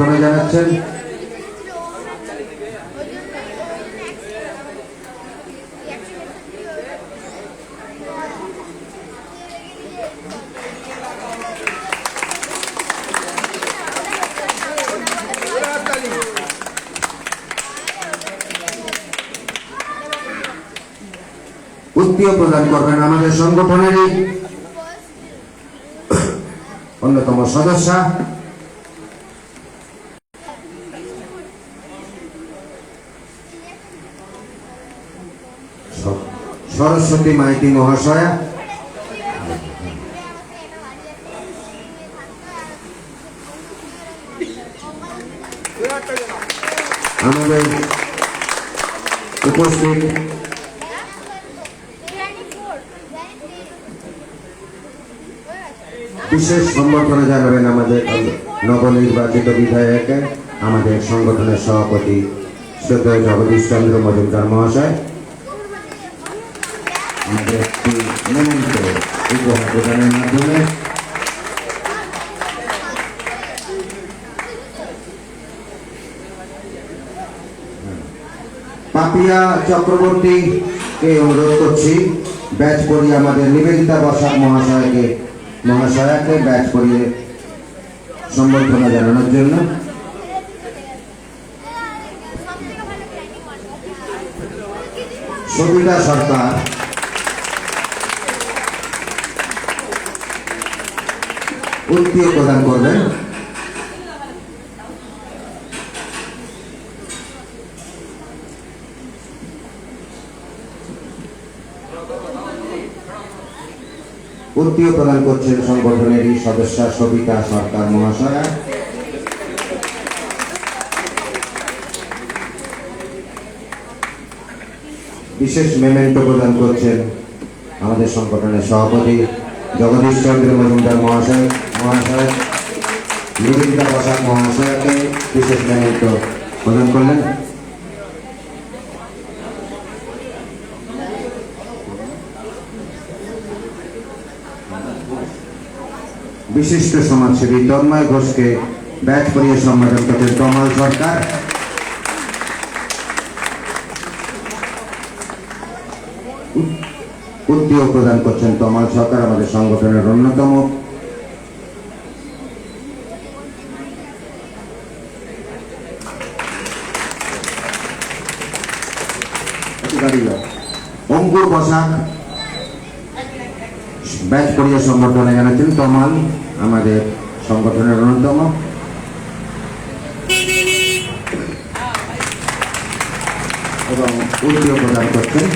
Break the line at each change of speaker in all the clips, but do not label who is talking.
সংবর্ধনা জানাচ্ছেন উত্তীয় প্রদান করবেন আমাদের সংগঠনেরই অন্যতম সদস্যা সরস্বতী মাইতি মহাশয়া। আমাদের উপস্থিত বিশেষ সম্বর্ধনা জানাবেন আমাদের নবনির্বাচিত বিধায়ককে আমাদের সংগঠনের সভাপতি শ্রদ্ধেয় জগদীশ চন্দ্র মজুমদার মহাশয়। মেমেন্ট উপহার প্রদানের মাধ্যমে পাপিয়া চক্রবর্তীকে অনুরোধ করছি, ব্যাচ করিয়ে আমাদের নিবেদিতা বসাক মহাশয়কে, মহাশয়াকে ব্যাচ করিয়ে সম্বর্ধনা জানানোর জন্য। সবিতা সরকার উত্তীয় প্রদান করবেন। উত্তীয় প্রদান করছেন সংগঠনেরই সদস্য, সবিতা সরকার মহাশয়া। বিশেষ মেমেন্টো প্রদান করছেন আমাদের সংগঠনের সভাপতি জগদীশ চন্দ্র মজুমদার মহাশয়। মহাশয় নিবেদিতা প্রসাদ মহাশয়কে বিশেষ মেমেন্টো প্রদান করলেন। বিশিষ্ট সমাজসেবী তন্ময় ঘোষকে ব্যাচ করিয়ে সম্বোধন করছেন তমাল সরকার। উদ্যোগ প্রদান করছেন তমাল সরকার, আমাদের সংগঠনের অন্যতম অঙ্কুর বসাক ব্যাচ করিয়ে সংগঠনে জানাচ্ছেন তমাল আমাদের সংগঠনের অন্যতম। এবং উদ্যোগ প্রদান করছেন।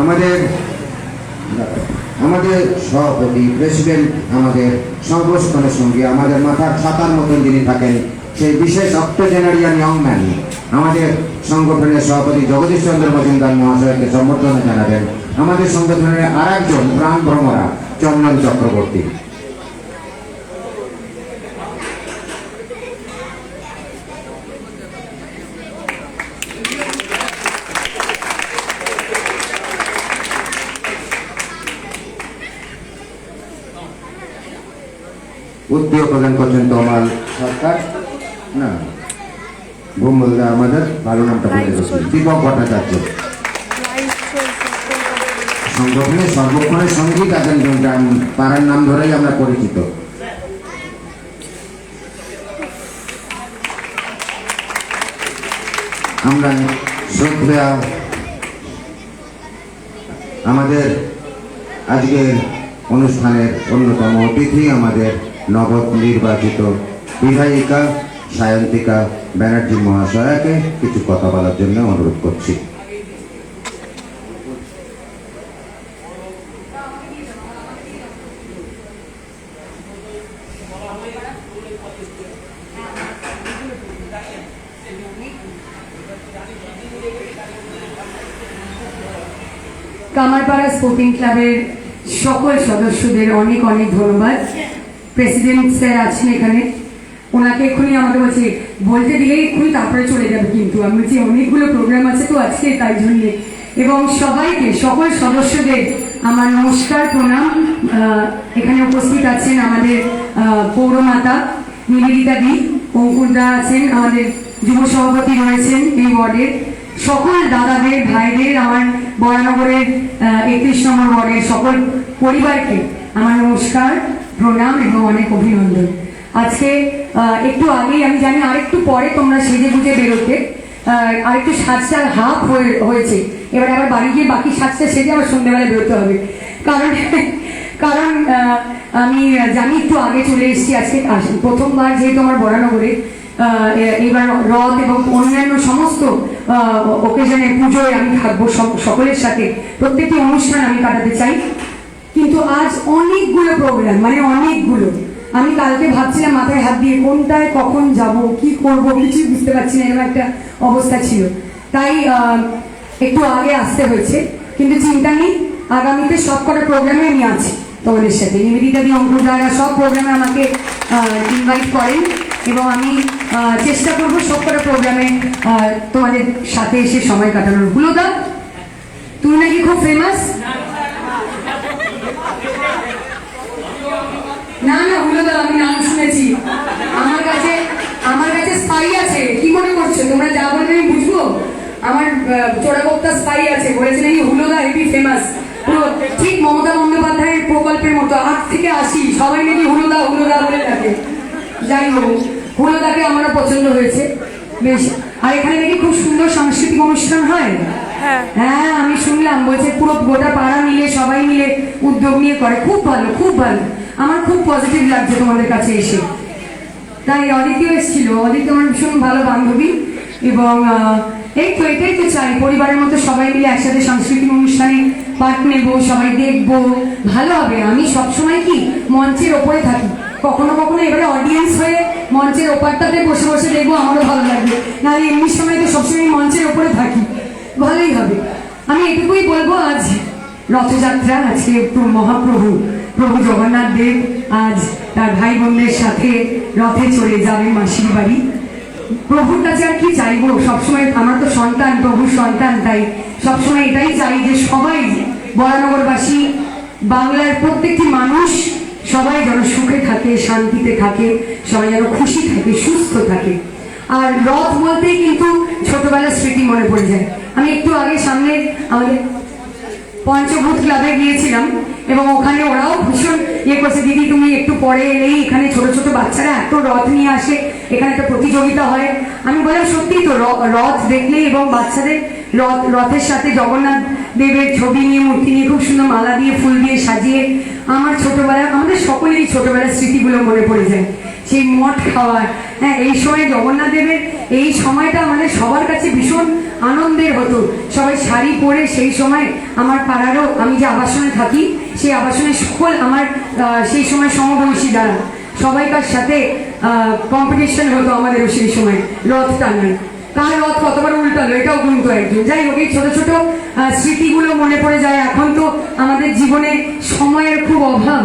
আমাদের আমাদের সভাপতি প্রেসিডেন্ট আমাদের সর্বস্থানের সঙ্গে আমাদের মাথার ছাতার মতন যিনি থাকেন, সেই বিশেষ অক্টোজেনারিয়ান ইয়ং ম্যান আমাদের সংগঠনের সভাপতি জগদীশ চন্দ্র মজুমদার মহাশয়কে সম্বর্ধনা জানাবেন। আমাদের সংগঠনের আর একজন প্রাণ ভ্রমরা, চন্দন চক্রবর্তী। উদ্যোগ প্রদান করছেন তমাল সরকার? না। ভূমলদা আমাদের ভালো নামটা বলে গেছে দীপক ভট্টাচার্য। সংগঠনের সর্বক্ষণের সংগীত আছেন পাড়ার নাম ধরেই আমরা পরিচিত। আমরা শ্রদ্ধা আমাদের আজকের অনুষ্ঠানের অন্যতম অতিথি আমাদের নবনির্বাচিত বিধায়িকা সায়ন্তিকা ব্যানার্জি মহাশয়াকে কিছু কথা বলার জন্য অনুরোধ করছি।
কামারপাড়া স্পোর্টিং ক্লাবের সকল সদস্যদের অনেক অনেক ধন্যবাদ। প্রেসিডেন্ট স্যার আছেন এখানে, ওনাকে এক্ষুনি আমাকে বলছে, বলতে দিলেই এক্ষুনি তারপরে চলে যাবে কিন্তু। আমি বলছি, অনেকগুলো প্রোগ্রাম আছে তো আজকে, তাই জন্যে। এবং সবাইকে, সকল সদস্যদের আমার নমস্কার, প্রণাম। এখানে উপস্থিত আছেন আমাদের পৌরমাতা নিবেদিতা দি, অঙ্কুরদা আছেন, আমাদের যুব সভাপতি রয়েছেন এই ওয়ার্ডের সকল দাদাদের, ভাইদের, আমার বরানগরের একত্রিশ নম্বর ওয়ার্ডের সকল পরিবারকে আমার নমস্কার। প্রণাম এবং অনেক অভিনন্দন। আজকে একটু আগেই আমি জানি আরেকটু পরে তোমরা সেজে গুজে বেরোতে। আরেকটু সাজটা হাফ হয়ে, হয়েছে। এবার আবার বাড়ি গিয়ে বাকি সাজটা সেজে আবার সন্ধ্যেবেলা বেরোতে হবে। কারণ কারণ আমি জানি একটু আগে চলে এসেছি আজকে। প্রথমবার যেহেতু আমার বরানগরে এবার রথ এবং অন্যান্য সমস্ত ওকেশনে পুজোয় আমি থাকব সকলের সাথে। প্রত্যেকটি অনুষ্ঠান আমি কাটাতে চাই। কিন্তু আজ অনেকগুলো প্রোগ্রাম মানে অনেকগুলো। আমি কালকে ভাবছিলাম মাথায় হাত দিয়ে কোনটায় কখন যাব, কি করব, কিছুই বুঝতে পারছি না এরকম একটা অবস্থা ছিল। তাই একটু আগে আসতে হয়েছে, কিন্তু চিন্তা নেই, আগামীতে সব কটা প্রোগ্রামে আমি আছি তোমাদের সাথে। নিবেদিতা দি অঙ্কুরদারা সব প্রোগ্রামে আমাকে ইনভাইট করেন এবং আমি চেষ্টা করব সব কটা প্রোগ্রামে তোমাদের সাথে এসে সময় কাটানোর। হুলোদা, তুমি নাকি খুব ফেমাস না না হুলোদা আমি নাম শুনেছি। আমার কাছে আমার কাছে স্পাই আছে। কি মনে করছ? তোমরা যা বলবে আমি বুঝব? আমার চোরাগোপ্তা স্পাই আছে। বলেছে নাকি হুলোদা হেভি ফেমাস পুরো ঠিক মমতা বন্দ্যোপাধ্যায়ের প্রকল্পের মতো। আট থেকে আসি। সবাই নাকি হুলোদা হুলোদা বলে থাকে যাই হোক, হুলোদাকে আমারও পছন্দ হয়েছে। বেশ। আর এখানে নাকি খুব সুন্দর সাংস্কৃতিক অনুষ্ঠান হয়। হ্যাঁ। আমি শুনলাম, বলছে পুরো গোটা পাড়া মিলে, সবাই মিলে উদ্যোগ নিয়ে করে। খুব ভালো খুব ভালো। আমার খুব পজিটিভ লাগছে তোমাদের কাছে এসে। তাই অদিতিও এসেছিল। অদিতি আমার ভীষণ ভালো বান্ধবী এবং এই তো এটাই তো চাই। পরিবারের মতো সবাই মিলে একসাথে সাংস্কৃতিক অনুষ্ঠানে পার্ট নেব, সবাই দেখব। ভালো হবে। আমি সবসময় কি মঞ্চের ওপরে থাকি। কখনো কখনো এবারে অডিয়েন্স হয়ে মঞ্চের ওপারটাতে বসে বসে দেখব, আমারও ভালো লাগবে। নাহলে এমনি সময় তো সবসময় মঞ্চের ওপরে থাকি। ভালোই হবে। আমি এটুকুই বলব আজ রথযাত্রা, আজকে প্র- মহাপ্রভু, প্রভু জগন্নাথ দেব আজ তার ভাই বোনদের সাথে রথে চলে যাবে মাসির বাড়ি। প্রভুর কাছে আর কি চাইব? সবসময় আমার তো সন্তান, প্রভুর সন্তান, তাই সবসময় এটাই চাই যে সবাই বরানগরবাসী, বাংলার প্রত্যেকটি মানুষ সবাই যেন সুখে থাকে, শান্তিতে থাকে, সবাই যেন খুশি থাকে, সুস্থ থাকে। আর রথ বলতেই কিন্তু ছোটবেলার স্মৃতি মনে পড়ে যায়। আমি একটু আগে সামনে আমাদের পঞ্চভূত ক্লাবে গিয়েছিলাম, এবং ওখানে ওরাও ভীষণ ইয়ে করছে, দিদি, তুমি একটু পরে এলেই এখানে ছোট ছোট বাচ্চারা এত রথ নিয়ে আসে, এখানে একটা প্রতিযোগিতা হয়। আমি বললাম, সত্যি তো রথ দেখলেই এবং বাচ্চাদের রথ, রথের সাথে জগন্নাথ দেবের ছবি নিয়ে, মূর্তি নিয়ে খুব সুন্দর মালা দিয়ে, ফুল দিয়ে সাজিয়ে আমার ছোটবেলা, আমাদের সকলেরই ছোটবেলার স্মৃতিগুলো মনে পড়ে যায়। সেই মঠ খাওয়ার হ্যাঁ এই সময় জগন্নাথ দেবের এই সময়টা আমাদের সবার কাছে ভীষণ আনন্দের হতো। সবাই শাড়ি পরে সেই সময় আমার পাড়ারও আমি যে আবাসনে থাকি, সেই আবাসনের সকল আমার সেই সময় সমবয়সী যারা, সবাইকার সাথে কম্পিটিশন হতো আমাদেরও সেই সময়, রথ টানার। কার রথ কতবার উল্টালো এটাও কিন্তু একজন। যাই হোক, এই ছোট ছোটো স্মৃতিগুলো মনে পড়ে যায়। এখন তো আমাদের জীবনে সময়ের খুব অভাব।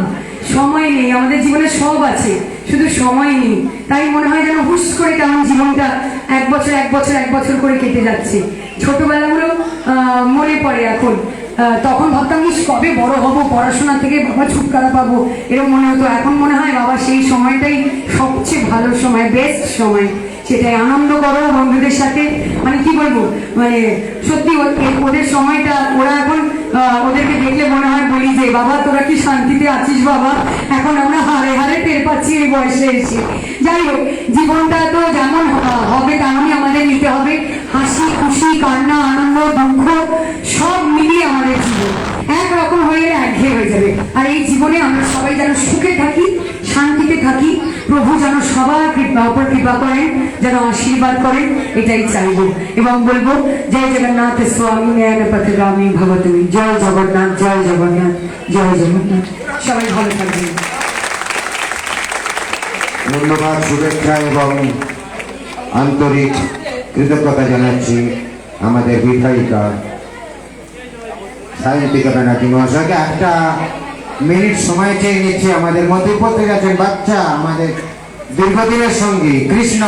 সময় নেই, আমাদের জীবনে সব আছে। শুধু সময় নেই। তাই মনে হয় যেন হুস করে কেমন জীবনটা এক বছর এক বছর এক বছর করে কেটে যাচ্ছে। ছোটবেলাগুলো মনে পড়ে এখন। তখন ভাবতাম, ইস, কবে বড় হব? পড়াশোনা থেকে বাবা ছুটকারা পাবো। এরকম মনে হতো। এখন মনে হয় বাবা সেই সময়টাই সবচেয়ে ভালো সময় বেস্ট সময়। সেটাই আনন্দ করো বন্ধুদের সাথে। মানে কি বলব? মানে সত্যি ওদের সময়টা, ওরা এখন ওদেরকে দেখলে মনে হয় বলি যে, বাবা, তোরা কি শান্তিতে আছিস বাবা? এখন আমরা হারে হারে টের পাচ্ছি এই বয়সে এসে। যাই হোক, জীবনটা তো যেমন হবে তেমনই আমাদের নিতে হবে। হাসি, খুশি, কান্না, আনন্দ, দুঃখ, সব মিলিয়ে আমাদের জীবন। একরকম হয়ে গেলে একঘেয়ে হয়ে যাবে। আর এই জীবনে আমরা সবাই যেন সুখে থাকি, শান্তিতে থাকি। প্রভু যেন সবার কৃপা উপর কৃপা করেন যেন আশীর্বাদ করেন এটাই চাইব। এবং বলব, জয় জগন্নাথ স্বামী ন্যায় পথগামী ভগবতী। জয় জগন্নাথ জয় জগন্নাথ জয় জগন্নাথ। সবাই ভালো থাকবেন।
ধন্যবাদ, শুভেচ্ছা এবং আন্তরিক কৃতজ্ঞতা জানাচ্ছি আমাদের বিধায়িকা, সায়ন্তিকা ব্যানার্জি মহাশয়কে। একটা মিনিট সময় চেয়ে নিচ্ছে। আমাদের মধ্যে উপস্থিত আছেন বাচ্চা, আমাদের দীর্ঘদিনের সঙ্গী কৃষ্ণ।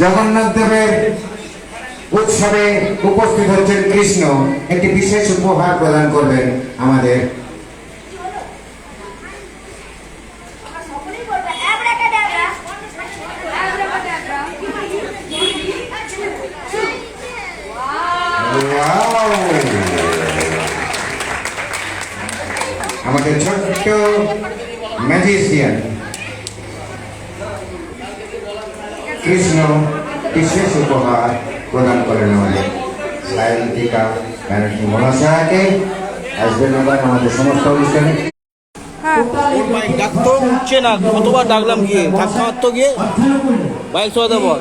জগন্নাথ দেবের উৎসবে উপস্থিত হচ্ছেন কৃষ্ণ। একটি বিশেষ উপহার প্রদান করবেন আমাদের আমাদের ছোট্ট ম্যাজিশিয়ান কৃষ্ণ বিশেষ উপহার প্রদান করেন আমাদের সায়ন্তিকা ব্যানার্জি মহাশয়াকে। আসবেন আবার আমাদের সমস্ত অনুষ্ঠানে।
বাইক উঠছে না। কতবার ডাকলাম গিয়ে? ধাক্কা মারতো গিয়ে? বাইক চলাতে বল।